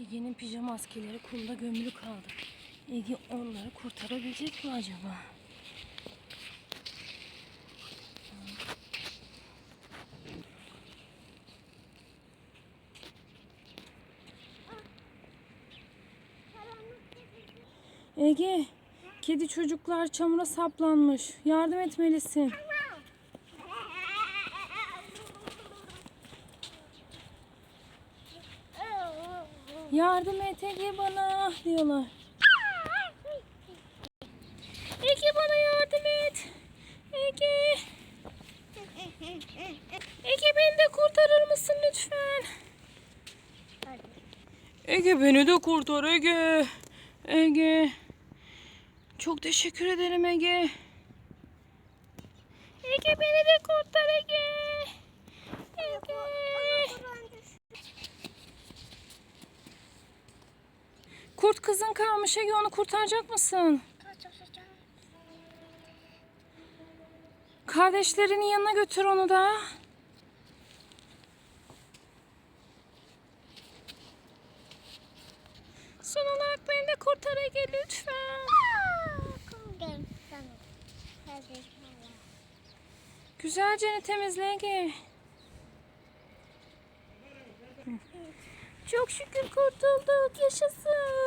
Ege'nin pijama askerleri kumda gömülü kaldı. Ege onları kurtarabilecek mi acaba? Ege, kedi çocuklar çamura saplanmış. Yardım etmelisin. Yardım et Ege bana diyorlar. Ege bana yardım et. Ege. Ege beni de kurtarır mısın lütfen? Ege beni de kurtar Ege. Ege. Çok teşekkür ederim Ege. Ege beni de kurtar Ege. Kurt kızın kalmış Ege onu kurtaracak mısın? Kardeşlerinin yanına götür onu da. Son olarak beni de kurtar Ege lütfen. Güzelce temizle Ege. Çok şükür kurtulduk. Yaşasın.